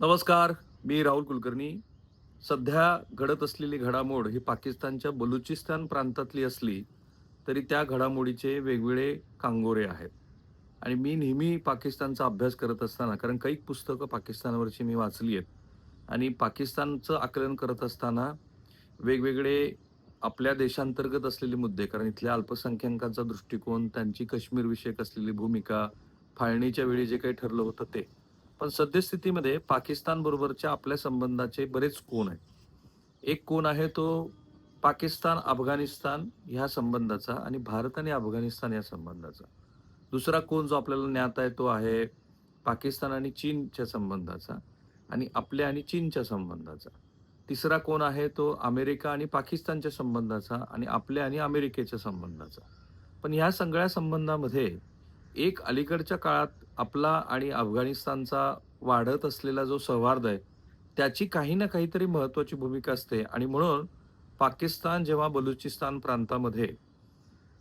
नमस्कार मी राहुल कुलकर्णी. सध्या घडत असलेली घडामोड ही पाकिस्तानच्या बलुचिस्तान प्रांतातली असली तरी त्या घडामोडीचे वेगवेगळे कांगोरे आहेत. आणि मी नेहमी पाकिस्तानचा अभ्यास करत असताना कारण काही पुस्तकं पाकिस्तानवरची मी वाचली आहेत आणि पाकिस्तानचं आकलन करत असताना वेगवेगळे आपल्या देशांतर्गत असलेले मुद्दे कारण इथल्या अल्पसंख्याकांचा दृष्टिकोन त्यांची काश्मीरविषयक असलेली भूमिका फाळणीच्या वेळी जे काही ठरलं होतं ते. पण सद्यस्थितीमध्ये पाकिस्तान बरोबरच्या आपल्या संबंधाचे बरेच कोण आहेत? एक कोण आहे तो पाकिस्तान अफगाणिस्तान ह्या संबंधाचा आणि भारत आणि अफगाणिस्तान या संबंधाचा. दुसरा कोण जो आपल्याला ज्ञात आहे तो आहे पाकिस्तान आणि चीनच्या संबंधाचा आणि आपल्या आणि चीनच्या संबंधाचा. तिसरा कोण आहे तो अमेरिका आणि पाकिस्तानच्या संबंधाचा आणि आपल्या आणि अमेरिकेच्या संबंधाचा. पण ह्या सगळ्या संबंधामध्ये एक अलीकडच्या काळात आपला आणि अफगाणिस्तानचा वाढत असलेला जो सौहार्द आहे त्याची काही ना काहीतरी महत्त्वाची भूमिका असते. आणि म्हणून पाकिस्तान जेव्हा बलुचिस्तान प्रांतामध्ये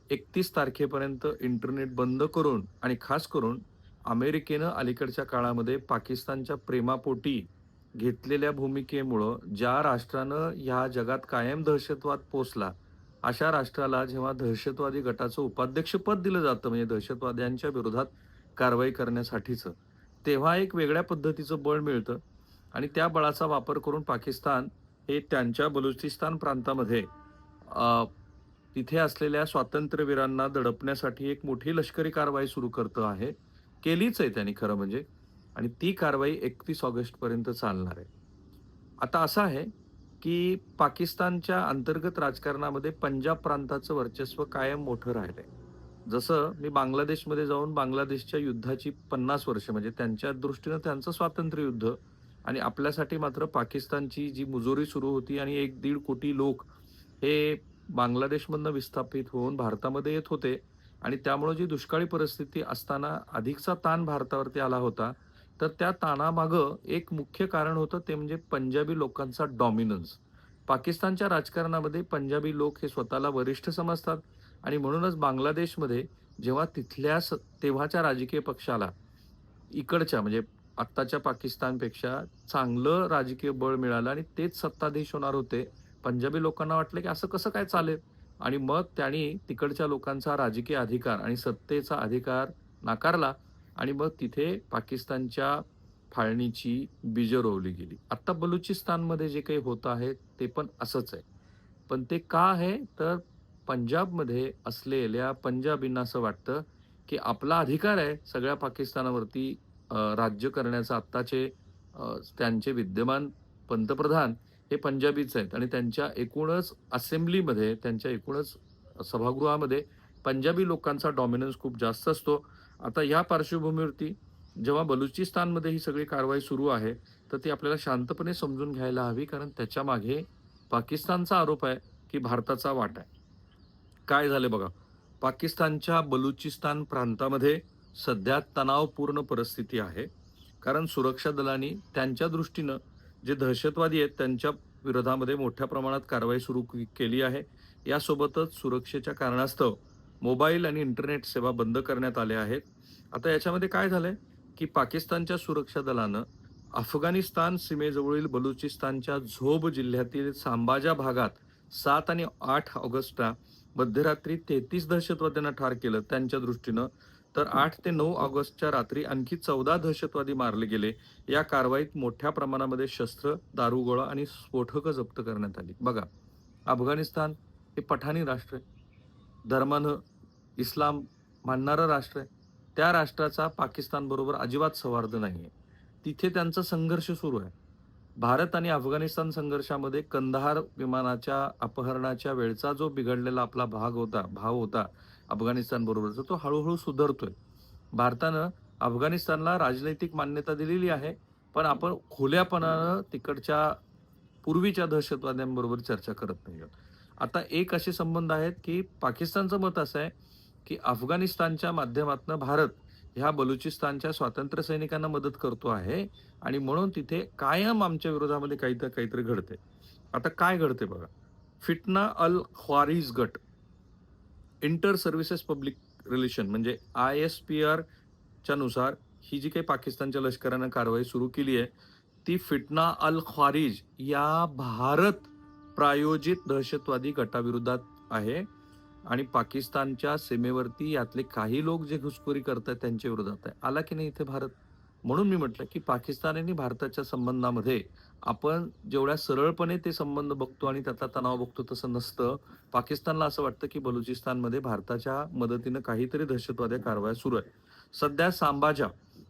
एकतीस तारखेपर्यंत इंटरनेट बंद करून आणि खास करून अमेरिकेनं अलीकडच्या काळामध्ये पाकिस्तानच्या प्रेमापोटी घेतलेल्या भूमिकेमुळं ज्या राष्ट्रानं ह्या जगात कायम दहशतवाद पोचला अशा राष्ट्राला जेव्हा दहशतवादी गटाचं उपाध्यक्षपद दिलं जातं म्हणजे दहशतवाद्यांच्या विरोधात कारवाई करण्यासाठीचं. तेव्हा एक वेगळ्या पद्धतीचं बळ मिळतं आणि त्या बळाचा वापर करून पाकिस्तान हे त्यांच्या बलुचिस्तान प्रांतामध्ये तिथे असलेल्या स्वातंत्र्यवीरांना दडपण्यासाठी एक मोठी लष्करी कारवाई सुरू करतं आहे. केलीच आहे त्यांनी खरं म्हणजे. आणि ती कारवाई एकतीस ऑगस्टपर्यंत चालणार आहे. आता असं आहे की पाकिस्तानच्या अंतर्गत राजकारणामध्ये पंजाब प्रांताचं वर्चस्व कायम मोठं राहिलं आहे जसं मी बांगलादेशमध्ये जाऊन बांगलादेशच्या युद्धाची पन्नास वर्ष म्हणजे त्यांच्या दृष्टीनं त्यांचं स्वातंत्र्य युद्ध आणि आपल्यासाठी मात्र पाकिस्तानची जी मुजोरी सुरू होती आणि एक दीड कोटी लोक हे बांगलादेशमधनं विस्थापित होऊन भारतामध्ये येत होते आणि त्यामुळे जी दुष्काळी परिस्थिती असताना अधिकचा ताण भारतावरती आला होता तर त्या ताणामागं एक मुख्य कारण होतं ते म्हणजे पंजाबी लोकांचा डॉमिनन्स पाकिस्तानच्या राजकारणामध्ये पंजाबी लोक हे स्वतःला वरिष्ठ समजतात आणि म्हणूनच बांगलादेशमध्ये जेव्हा तिथल्या स- तेव्हाच्या राजकीय पक्षाला इकडच्या म्हणजे आत्ताच्या पाकिस्तानपेक्षा चांगलं राजकीय बळ मिळालं आणि तेच सत्ताधीश होणार होते पंजाबी लोकांना वाटलं की असं कसं काय चालेल? आणि मग त्यांनी तिकडच्या लोकांचा राजकीय अधिकार आणि सत्तेचा अधिकार नाकारला आणि मग तिथे पाकिस्तानच्या फाळणीची बीजं रोवली गेली. आत्ता बलुचिस्तानमध्ये जे काही होतं आहे ते पण असंच आहे. पण ते का आहे? तर पंजाबमध्ये असलेल्या पंजाबींना असं वाटतं की आपला अधिकार आहे सगळ्या पाकिस्तानावरती राज्य करण्याचा. आत्ताचे त्यांचे विद्यमान पंतप्रधान हे पंजाबीच आहेत आणि त्यांच्या एकूणच असेंब्लीमध्ये त्यांच्या एकूणच सभागृहामध्ये पंजाबी लोकांचा डॉमिनन्स खूप जास्त असतो. आता या पार्श्वभूमीवरती जेव्हा बलुचिस्तानमध्ये ही सगळी कारवाई सुरू आहे तर ती आपल्याला शांतपणे समजून घ्यायला हवी कारण त्याच्यामागे पाकिस्तानचा आरोप आहे की भारताचा वाटा आहे. काय झाले बघा. पाकिस्तानच्या बलुचिस्तान प्रांतामध्ये सध्या तणावपूर्ण परिस्थिती आहे. कारण सुरक्षा दलांनी त्यांच्या दृष्टीनं जे दहशतवादी आहेत त्यांच्या विरोधामध्ये मोठ्या प्रमाणात कारवाई सुरू केली आहे. यासोबतच सुरक्षेच्या कारणास्तव मोबाईल आणि इंटरनेट सेवा बंद करण्यात आल्या आहेत. आता याच्यामध्ये काय झालंय? की पाकिस्तानच्या सुरक्षा दलानं अफगाणिस्तान सीमेजवळील बलुचिस्तानच्या झोब जिल्ह्यातील सांबाजा भागात सात आणि आठ ऑगस्टला मध्यरात्री तेहतीस दहशतवाद्यांना ठार केलं त्यांच्या दृष्टीनं तर आठ ते नऊ ऑगस्टच्या रात्री आणखी चौदा दहशतवादी मारले गेले. या कारवाईत मोठ्या प्रमाणामध्ये शस्त्र दारुगोळा आणि स्फोटकं जप्त करण्यात आली. बघा अफगाणिस्तान हे पठाणी राष्ट्र आहे. धर्मानं इस्लाम मानणारं राष्ट्र आहे. त्या राष्ट्राचा पाकिस्तानबरोबर अजिबात सौहार्द नाही आहे तिथे त्यांचा संघर्ष सुरू आहे. भारत आणि अफगाणिस्तान संघर्षामध्ये कंदहार विमानाच्या अपहरणाच्या वेळचा जो बिघडलेला आपला भाग होता भाव होता अफगाणिस्तान बरोबरचा तो हळूहळू सुधारतोय. भारतानं अफगाणिस्तानला राजनैतिक मान्यता दिलेली आहे पण आपण खुल्यापणानं तिकडच्या पूर्वीच्या दहशतवाद्यांबरोबर चर्चा करत नाही आहोत. आता एक असे संबंध आहेत की पाकिस्तानचं मत असं आहे की अफगाणिस्तानच्या माध्यमातून भारत ह्या बलुचिस्तानच्या स्वातंत्र्य सैनिकांना मदत करतो आहे आणि म्हणून तिथे कायम आमच्या विरोधामध्ये काहीतरी काहीतरी घडते. आता काय घडते बघा. फिटना अल ख्वारीज गट इंटर सर्व्हिसेस पब्लिक रिलेशन म्हणजे आय एस पी आरच्या नुसार ही जी काही पाकिस्तानच्या लष्करानं कारवाई सुरू केली आहे ती फिटना अल ख्वारिज या भारत प्रायोजित दहशतवादी गटाविरोधात आहे. आणि पाकिस्तानच्या सीमेवरती यातले काही लोक जे घुसखोरी करतात त्यांच्या विरोधात आहे. आला की नाही इथे भारत? म्हणून मी म्हटलं की पाकिस्तान आणि भारताच्या संबंधामध्ये आपण जेवढ्या सरळपणे ते संबंध बघतो आणि त्यातला तणाव बघतो तसं नसतं. पाकिस्तानला असं वाटतं की बलुचिस्तानमध्ये भारताच्या मदतीनं काहीतरी दहशतवादी कारवाया सुरू आहे सध्या सांबाजा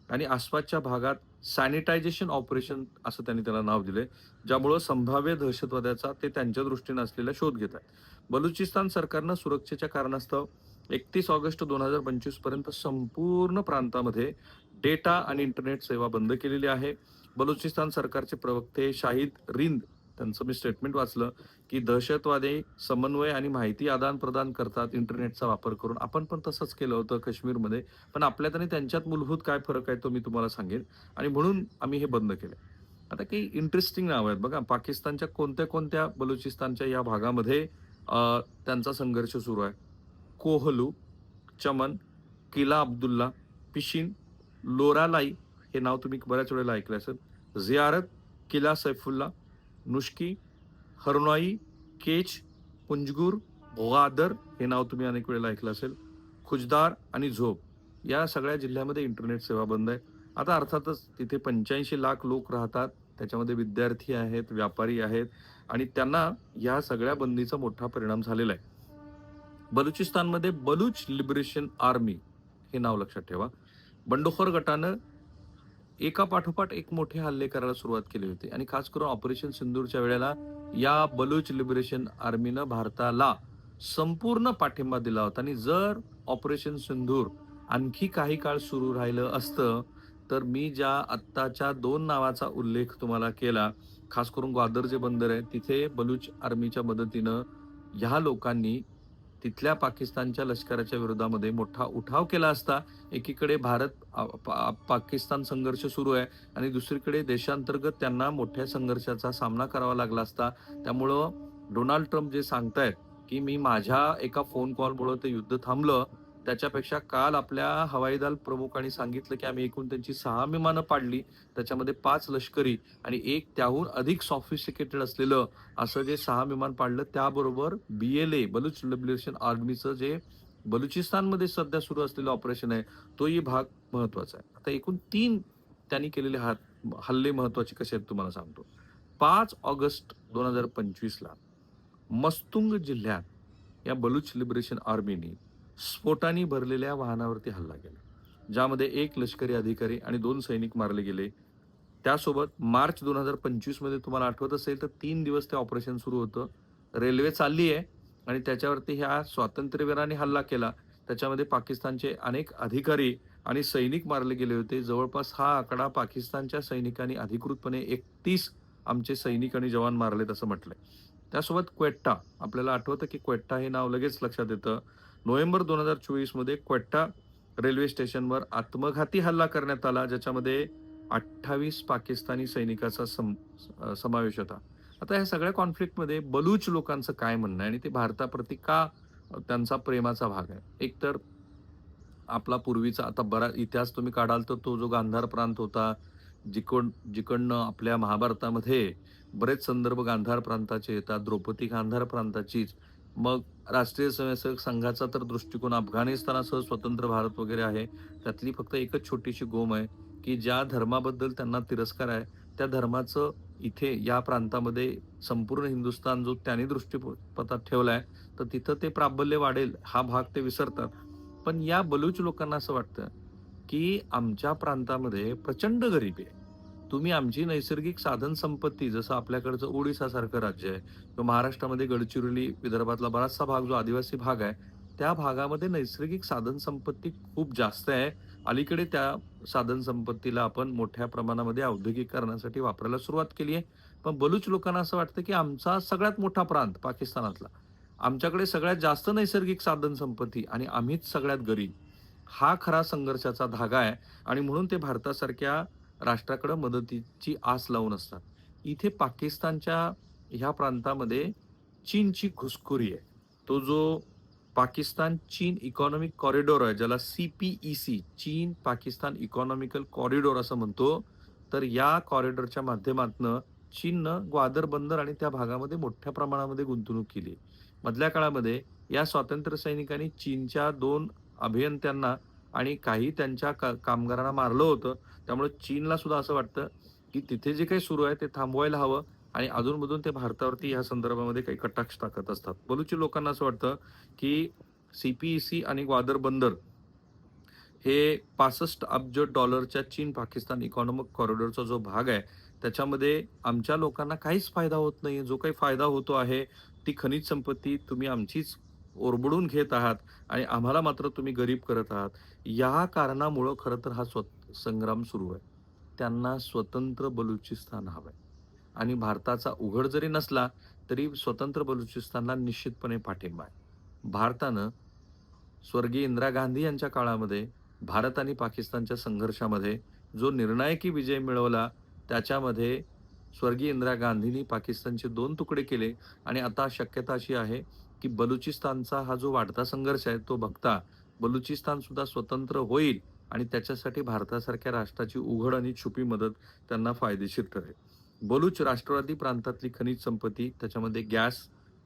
आणि आसपासच्या भागात सॅनिटायझेशन ऑपरेशन असं त्यांनी त्याला नाव दिले ज्यामुळं संभाव्य दहशतवाद्याचा ते त्यांच्या दृष्टीनं असलेला शोध घेत आहेत. बलुचिस्तान सरकारनं सुरक्षेच्या कारणास्तव एकतीस ऑगस्ट दोन हजार पंचवीसपर्यंत संपूर्ण प्रांतामध्ये डेटा आणि इंटरनेट सेवा बंद केलेली आहे. बलुचिस्तान सरकारचे प्रवक्ते शाहिद रिंद त्यांचं मी स्टेटमेंट वाचलं की दहशतवादी समन्वय आणि माहिती आदान प्रदान करतात इंटरनेटचा वापर करून. आपण पण तसंच केलं होतं काश्मीरमध्ये पण आपल्यात आणि त्यांच्यात मूलभूत काय फरक आहे तो मी तुम्हाला सांगेन. आणि म्हणून आम्ही हे बंद केलं. आता काही इंटरेस्टिंग नाव आहेत. बघा पाकिस्तानच्या कोणत्या कोणत्या बलुचिस्तानच्या या भागामध्ये त्यांचा संघर्ष सुरू आहे. कोहलू चमन किला अब्दुल्ला पिशिन लोरालाई हे नाव तुम्ही बऱ्याच वेळेला ऐकलं असेल. झियारत किला सैफुल्ला नुष्की हरनॉई केच पुंजगूर भोगादर हे नाव तुम्ही अनेक वेळेला ऐकलं असेल. खुजदार आणि झोप या सगळ्या जिल्ह्यामध्ये इंटरनेट सेवा बंद आहे. आता अर्थातच तिथे पंच्याऐंशी लाख लोक राहतात. त्याच्यामध्ये विद्यार्थी आहेत व्यापारी आहेत आणि त्यांना या सगळ्या बंदीचा मोठा परिणाम झालेला आहे. बलुचिस्तानमध्ये बलूच लिबरेशन आर्मी हे नाव लक्षात ठेवा. बंडखोर गटानं एका पाठोपाठ एक मोठे हल्ले करायला सुरुवात केली होती आणि खास करून ऑपरेशन सिंदूरच्या वेळेला या बलूच लिबरेशन आर्मीनं भारताला संपूर्ण पाठिंबा दिला होता. आणि जर ऑपरेशन सिंधूर आणखी काही काळ सुरू राहिलं असतं तर मी ज्या आत्ताच्या दोन नावाचा उल्लेख तुम्हाला केला खास करून ग्वादर जे बंदर आहे तिथे बलूच आर्मीच्या मदतीनं ह्या लोकांनी तिथल्या पाकिस्तानच्या लष्कराच्या विरोधामध्ये मोठा उठाव केला असता. एकीकडे भारत पा- पाकिस्तान संघर्ष सुरू आहे आणि दुसरीकडे देशांतर्गत त्यांना मोठ्या संघर्षाचा सामना करावा लागला असता. त्यामुळं डोनाल्ड ट्रम्प जे सांगतायत की मी माझ्या एका फोन कॉलमुळं ते युद्ध थांबलं त्याच्यापेक्षा काल आपल्या हवाई दल प्रमुखांनी सांगितलं की आम्ही एकूण त्यांची सहा विमानं पाडली. त्याच्यामध्ये पाच लष्करी आणि एक त्याहून अधिक सॉफिस्टिकेटेड असलेलं असं जे सहा विमान पाडलं त्याबरोबर बी एल ए बलुच लिबरेशन आर्मीचं जे बलुचिस्तानमध्ये सध्या सुरू असलेलं ऑपरेशन आहे तोही भाग महत्त्वाचा आहे. आता एकूण तीन त्यांनी केलेले हात हल्ले महत्त्वाचे कसे आहेत तुम्हाला सांगतो. पाच ऑगस्ट दोन हजार पंचवीसला मस्तुंग जिल्ह्यात या बलुच लिबरेशन आर्मीनी स्फोटाने भरलेल्या वाहनावरती हल्ला केला ज्यामध्ये एक लष्करी अधिकारी आणि दोन सैनिक मारले गेले. त्यासोबत मार्च दोन हजार पंचवीसमध्ये तुम्हाला आठवत असेल तर तीन दिवस ते ऑपरेशन सुरू होतं. रेल्वे चालली आहे आणि त्याच्यावरती ह्या स्वातंत्र्यवीराने हल्ला केला. त्याच्यामध्ये पाकिस्तानचे अनेक अधिकारी आणि सैनिक मारले गेले होते. जवळपास हा आकडा पाकिस्तानच्या सैनिकांनी अधिकृतपणे एकतीस आमचे सैनिक आणि जवान मारलेत असं म्हटलंय. त्यासोबत क्वेट्टा आपल्याला आठवतं की क्वेट्टा हे नाव लगेच लक्षात येतं. नोव्हेंबर दोन हजार चोवीसमध्ये क्वेट्टा रेल्वे स्टेशनवर आत्मघाती हल्ला करण्यात आला ज्याच्यामध्ये अठ्ठावीस पाकिस्तानी सैनिकाचा सम समावेश होता. आता ह्या सगळ्या कॉन्फ्लिक्टमध्ये बलूच लोकांचं काय म्हणणं आहे? आणि ते भारताप्रती का त्यांचा प्रेमाचा भाग आहे? एकतर आपला पूर्वीचा आता बरा इतिहास तुम्ही काढाल तर तो जो गांधार प्रांत होता जिकड जिकडनं आपल्या महाभारतामध्ये बरेच संदर्भ गांधार प्रांताचे येतात द्रौपदी गांधार प्रांताचीच मग राष्ट्रीय स्वयंसेवक संघाचा तर दृष्टिकोन अफगाणिस्तानासह स्वतंत्र भारत वगैरे आहे. त्यातली फक्त एकच छोटीशी गोम आहे की ज्या धर्माबद्दल त्यांना तिरस्कार आहे त्या धर्माचं इथे या प्रांतामध्ये संपूर्ण हिंदुस्थान जो त्यांनी दृष्टीपथात आहे तर तिथं ते प्राबल्य वाढेल हा भाग ते विसरतात. पण या बलूच लोकांना असं वाटतं की आमच्या प्रांतामध्ये प्रचंड गरिबी आहे. तुम्ही आमची नैसर्गिक साधन संपत्ती जसं आपल्याकडचं ओडिसासारखं राज्य आहे किंवा महाराष्ट्रामध्ये गडचिरोली विदर्भातला बराचसा भाग जो आदिवासी भाग आहे त्या भागामध्ये नैसर्गिक साधन संपत्ती खूप जास्त आहे. अलीकडे त्या साधन संपत्तीला आपण मोठ्या प्रमाणामध्ये औद्योगिकरणासाठी वापरायला सुरुवात केली आहे. पण बलूच लोकांना असं वाटतं की आमचा सगळ्यात मोठा प्रांत पाकिस्तानातला. आमच्याकडे सगळ्यात जास्त नैसर्गिक साधन संपत्ती आणि आम्हीच सगळ्यात गरीब. हा खरा संघर्षाचा धागा आहे आणि म्हणून ते भारतासारख्या राष्ट्राकडे मदतीची आस लावून असतात. इथे पाकिस्तानच्या ह्या प्रांतामध्ये चीनची घुसखोरी आहे. तो जो पाकिस्तान चीन इकॉनॉमिक कॉरिडॉर आहे ज्याला सी पी ई सी चीन पाकिस्तान इकॉनॉमिकल कॉरिडॉर असं म्हणतो तर या कॉरिडॉरच्या माध्यमातनं चीननं ग्वादर बंदर आणि त्या भागामध्ये मोठ्या प्रमाणामध्ये गुंतवणूक केली. मधल्या काळामध्ये या स्वातंत्र्य सैनिकांनी चीनच्या दोन अभियंत्यांना आणि काही त्यांच्या का कामगारांना मारलं होतं. त्यामुळे चीनला सुद्धा असं वाटतं की तिथे जे काही सुरू आहे ते थांबवायला हवं आणि अधूनमधून ते भारतावरती ह्या संदर्भामध्ये काही कटाक्ष टाकत असतात. बलुची लोकांना असं वाटतं की सीपीईसी आणि ग्वादर बंदर हे पासष्ट अब्ज डॉलरच्या चीन पाकिस्तान इकॉनॉमिक कॉरिडॉरचा जो भाग आहे त्याच्यामध्ये आमच्या लोकांना काहीच फायदा होत नाही जो काही फायदा होतो आहे ती खनिज संपत्ती तुम्ही आमचीच ओरबडून घेत आहात आणि आम्हाला मात्र तुम्ही गरीब करत आहात. या कारणामुळं खरं तर हा स्व संग्राम सुरू आहे. त्यांना स्वतंत्र बलुचिस्तान हवं आहे आणि भारताचा उघड जरी नसला तरी स्वतंत्र बलुचिस्तानला निश्चितपणे पाठिंबा आहे. भारतानं स्वर्गीय इंदिरा गांधी यांच्या काळामध्ये भारत आणि पाकिस्तानच्या संघर्षामध्ये जो निर्णायकी विजय मिळवला त्याच्यामध्ये स्वर्गीय इंदिरा गांधींनी पाकिस्तानचे दोन तुकडे केले. आणि आता शक्यता अशी आहे की बलुचिस्तानचा हा जो वाढता संघर्ष आहे तो बघता बलुचिस्तान सुद्धा स्वतंत्र होईल आणि त्याच्यासाठी भारतासारख्या राष्ट्राची उघड आणि छुपी मदत त्यांना फायदेशीर ठरेल. बलुच राष्ट्रवादी प्रांतातली खनिज संपत्ती त्याच्यामध्ये गॅस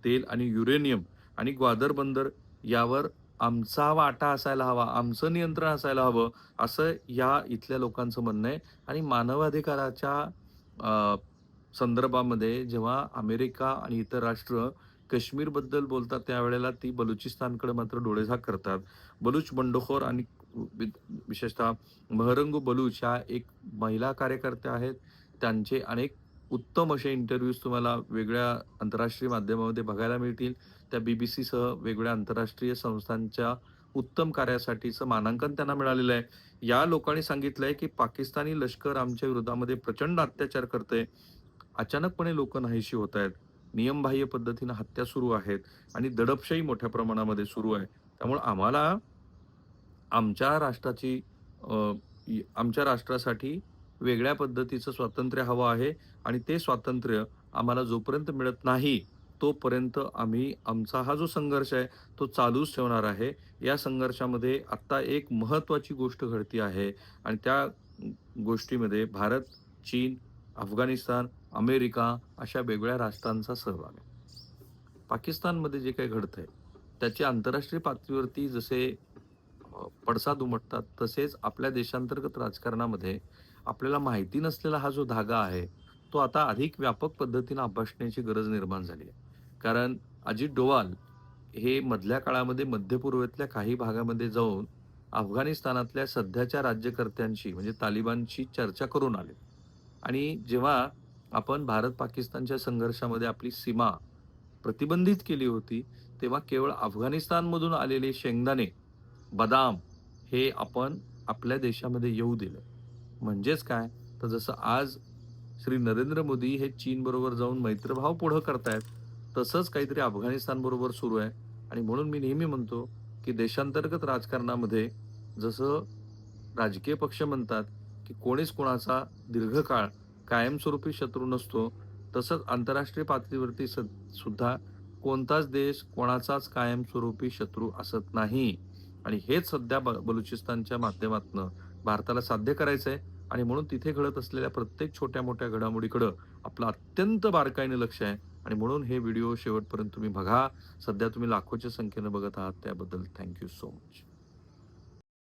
तेल आणि युरेनियम आणि ग्वादर बंदर यावर आमचा वाटा असायला हवा आमचं नियंत्रण असायला हवं असं या इथल्या लोकांचं म्हणणं आहे. आणि मानवाधिकाराच्या संदर्भामध्ये जेव्हा अमेरिका आणि इतर राष्ट्र काश्मीरबद्दल बोलतात त्यावेळेला ती बलुचिस्तानकडे मात्र डोळेझाक करतात. बलूच बंडखोर आणि वि- विशेषतः महरंगू बलूच ह्या एक महिला कार्यकर्त्या आहेत. त्यांचे अनेक उत्तम असे इंटरव्ह्यूज तुम्हाला वेगळ्या आंतरराष्ट्रीय माध्यमामध्ये बघायला मिळतील. त्या बी बी सीसह वेगवेगळ्या आंतरराष्ट्रीय संस्थांच्या उत्तम कार्यासाठीचं मानांकन त्यांना मिळालेलं आहे. या लोकांनी सांगितलंय की पाकिस्तानी लष्कर आमच्या विरोधामध्ये प्रचंड अत्याचार करते अचानकपणे लोक नाहीशी होत आहेत. नियमबाह्य पद्धतीनं हत्या सुरू आहेत आणि दडपशाही मोठ्या प्रमाणामध्ये सुरू आहे. त्यामुळे आम्हाला आमच्या राष्ट्राची आमच्या राष्ट्रासाठी वेगळ्या पद्धतीचं स्वातंत्र्य हवं आहे आणि ते स्वातंत्र्य आम्हाला जोपर्यंत मिळत नाही तोपर्यंत आम्ही आमचा हा जो संघर्ष आहे तो चालूच ठेवणार आहे. या संघर्षामध्ये आत्ता एक महत्त्वाची गोष्ट घडती आहे आणि त्या गोष्टीमध्ये भारत चीन अफगाणिस्तान अमेरिका अशा वेगळ्या राष्ट्रांचा सहभाग आहे. पाकिस्तानमध्ये जे काही घडतं आहे त्याचे आंतरराष्ट्रीय पातळीवरती जसे पडसाद उमटतात तसेच आपल्या देशांतर्गत राजकारणामध्ये आपल्याला माहिती नसलेला हा जो धागा आहे तो आता अधिक व्यापक पद्धतीनं अभ्यासण्याची गरज निर्माण झाली आहे. कारण अजित डोवाल हे मधल्या काळामध्ये मध्य पूर्वेतल्या काही भागामध्ये जाऊन अफगाणिस्तानातल्या सध्याच्या राज्यकर्त्यांशी म्हणजे तालिबानशी चर्चा करून आले. आणि जेव्हा आपण भारत पाकिस्तानच्या संघर्षामध्ये आपली सीमा प्रतिबंधित केली होती तेव्हा केवळ अफगाणिस्तानमधून आलेले शेंगदाणे बदाम हे आपण आपल्या देशामध्ये येऊ दिलं. म्हणजेच काय? तर जसं आज श्री नरेंद्र मोदी हे चीनबरोबर जाऊन मैत्रभाव पुढं करतायत तसंच काहीतरी अफगाणिस्तानबरोबर सुरू आहे. आणि म्हणून मी नेहमी म्हणतो की देशांतर्गत राजकारणामध्ये जसं राजकीय पक्ष म्हणतात की कोणीच कोणाचा दीर्घकाळ कायमस्वरूपी शत्रू नसतो तसंच आंतरराष्ट्रीय पातळीवरती स- सुद्धा कोणताच देश कोणाचाच कायमस्वरूपी शत्रू असत नाही. आणि हेच सध्या ब- बलुचिस्तानच्या माध्यमातून भारताला साध्य करायचं आहे आणि म्हणून तिथे घडत असलेल्या प्रत्येक छोट्या मोठ्या घडामोडीकडं आपलं अत्यंत बारकाईने लक्ष आहे. आणि म्हणून हे व्हिडिओ शेवटपर्यंत तुम्ही बघा. सध्या तुम्ही लाखोच्या संख्येनं बघत आहात. त्याबद्दल थँक्यू सो मच.